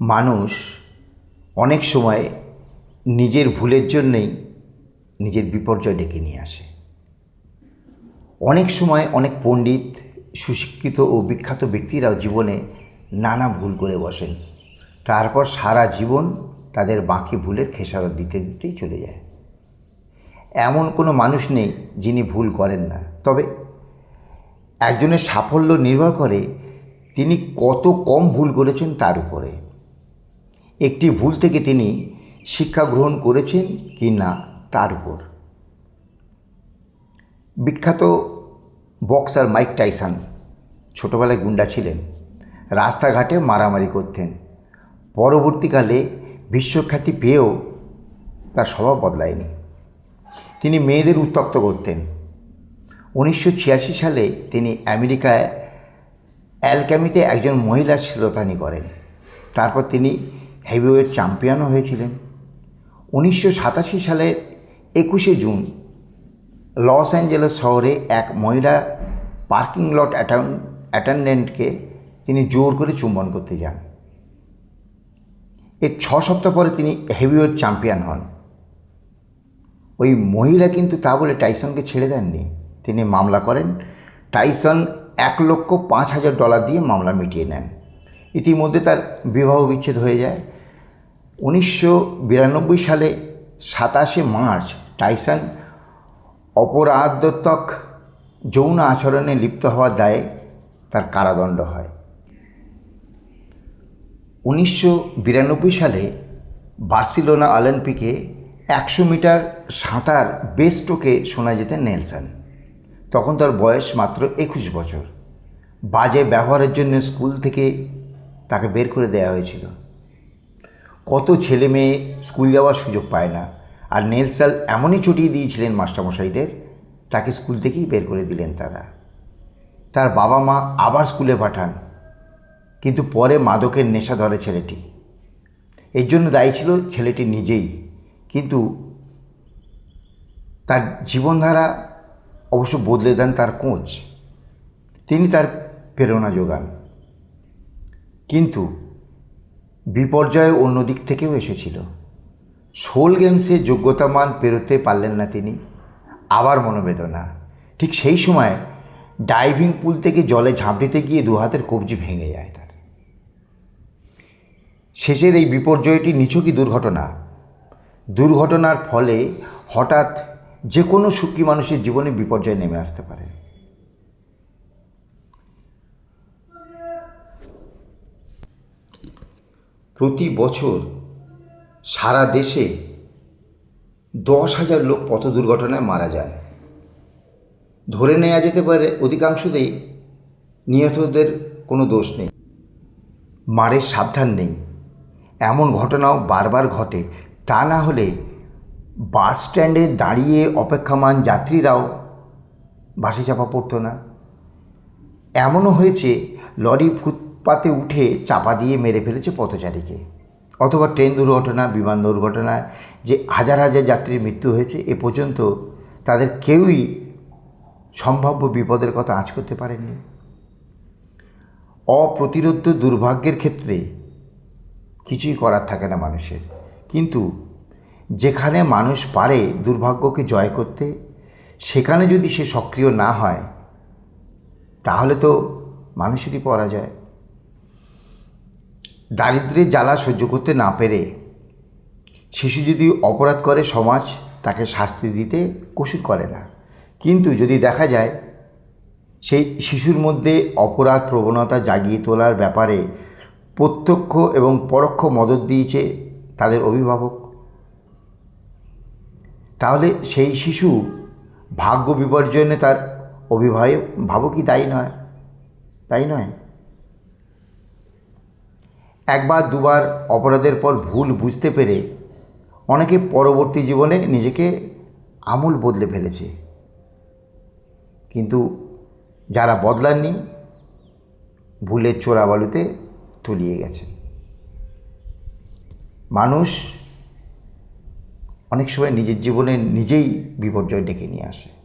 মানুষ অনেক সময় নিজের ভুলের জন্যেই নিজের বিপর্যয় ডেকে নিয়ে আসে। অনেক সময় অনেক পণ্ডিত, সুশিক্ষিত ও বিখ্যাত ব্যক্তিরাও জীবনে নানা ভুল করে বসেন। তারপর সারা জীবন তাদের বাকি ভুলের খেসারত দিতে দিতেই চলে যায়। এমন কোনো মানুষ নেই যিনি ভুল করেন না। তবে একজনের সাফল্য নির্ভর করে তিনি কত কম ভুল করেছেন তার উপরে। একটি ভুল থেকে তিনি শিক্ষা গ্রহণ করেছেন কি না তার উপর। বিখ্যাত বক্সার মাইক টাইসন ছোটোবেলায় গুন্ডা ছিলেন, রাস্তাঘাটে মারামারি করতেন, পরবর্তীকালে বিশ্বখ্যাতি পেয়েও তার স্বভাব বদলায়নি। তিনি মেয়েদের উত্তক্ত করতেন। উনিশশো ছিয়াশি সালে তিনি আমেরিকায় অ্যালক্যামিতে একজন মহিলার শ্রোতানি করেন। তারপর তিনি হেভিওয়েট চ্যাম্পিয়নও হয়েছিলেন। উনিশশো সাতাশি সালের একুশে জুন লস অ্যাঞ্জেলেস শহরে এক মহিলা পার্কিং লট অ্যাটেন্ডেন্টকে তিনি জোর করে চুম্বন করতে যান। এর ছ সপ্তাহ পরে তিনি হেভিওয়েট চ্যাম্পিয়ন হন। ওই মহিলা কিন্তু তা বলে টাইসনকে ছেড়ে দেননি। তিনি মামলা করেন। টাইসন এক লক্ষ পাঁচ হাজার ডলার দিয়ে মামলা মিটিয়ে নেন। ইতিমধ্যে তার বিবাহ বিচ্ছেদ হয়ে যায়। উনিশশো বিরানব্বই সালে সাতাশে মার্চ টাইসন অপরাধাত্মক যৌন আচরণে লিপ্ত হওয়ার দায়ে তার কারাদণ্ড হয়। উনিশশো বিরানব্বই সালে বার্সিলোনা অলিম্পিকে একশো মিটার সাঁতার বেস্টোকে শোনা যেতেন নেলসন। তখন তার বয়স মাত্র একুশ বছর। বাজে ব্যবহারের জন্য স্কুল থেকে তাকে বের করে দেওয়া হয়েছিল। কত ছেলে মেয়ে স্কুল যাওয়ার সুযোগ পায় না। আর নেলসাল এমনই চটিয়ে দিয়েছিলেন মাস্টারমশাইদের, তাকে স্কুল থেকেই বের করে দিলেন তারা। তার বাবা মা আবার স্কুলে পাঠান, কিন্তু পরে মাদকের নেশা ধরে ছেলেটি। এর জন্য দায়ী ছিল ছেলেটি নিজেই, কিন্তু তার জীবনধারা অবশ্য বদলে দেন তার কোচ তিনি তার প্রেরণা যোগান। কিন্তু বিপর্যয় অন্য দিক থেকেও এসেছিল। সোল গেমসে যোগ্যতা মান পেরোতে পারলেন না তিনি। আবার মনোবেদনা। ঠিক সেই সময় ডাইভিং পুল থেকে জলে ঝাঁপ দিতে গিয়ে দু হাতের কবজি ভেঙে যায় তার। শেষের এই বিপর্যয়টি নিছকই দুর্ঘটনা। দুর্ঘটনার ফলে হঠাৎ যে কোনো সুখী মানুষের জীবনে বিপর্যয় নেমে আসতে পারে। প্রতি বছর সারা দেশে দশ হাজার লোক পথ দুর্ঘটনায় মারা যান। ধরে নেওয়া যেতে পারে অধিকাংশতেই নিহতদের কোনো দোষ নেই। মারের সাবধান নেই। এমন ঘটনাও বারবার ঘটে। তা না হলে বাস স্ট্যান্ডে দাঁড়িয়ে অপেক্ষামান যাত্রীরাও বাসে চাপা পড়তো না। এমনও হয়েছে লরি ফুটপাতে উঠে চাপা দিয়ে মেরে ফেলেছে পথচারীকে। অথবা ট্রেন দুর্ঘটনা, বিমান দুর্ঘটনায় যে হাজার হাজার যাত্রীর মৃত্যু হয়েছে, এ পর্যন্ত তাদের কেউই সম্ভাব্য বিপদের কথা আঁচ করতে পারেননি। অপ্রতিরোধ দুর্ভাগ্যের ক্ষেত্রে কিছুই করার থাকে না মানুষের। কিন্তু যেখানে মানুষ পারে দুর্ভাগ্যকে জয় করতে, সেখানে যদি সে সক্রিয় না হয়, তাহলে তো মানুষেরই পরাজয়। দারিদ্রের জ্বালা সহ্য করতে না পেরে শিশু যদি অপরাধ করে সমাজ, তাকে শাস্তি দিতে কসুর করে না। কিন্তু যদি দেখা যায়, সেই শিশুর মধ্যে অপরাধ প্রবণতা জাগিয়ে তোলার ব্যাপারে প্রত্যক্ষ এবং পরোক্ষ মদত দিয়েছে তাদের অভিভাবক, তাহলে সেই শিশু ভাগ্য বিপর্যনে তার অভিভাবক ভাবকই দায়ী নয়, তাই নয়? একবার, দুবার অপরাধের পর ভুল বুঝতে পেরে অনেকে পরবর্তী জীবনে নিজেকে আমূল বদলে ফেলেছে। কিন্তু যারা বদলাননি, ভুলের চোরাবালুতে তলিয়ে গেছে। মানুষ অনেক সময় নিজের জীবনে নিজেই বিপর্যয় ডেকে নিয়ে আসে।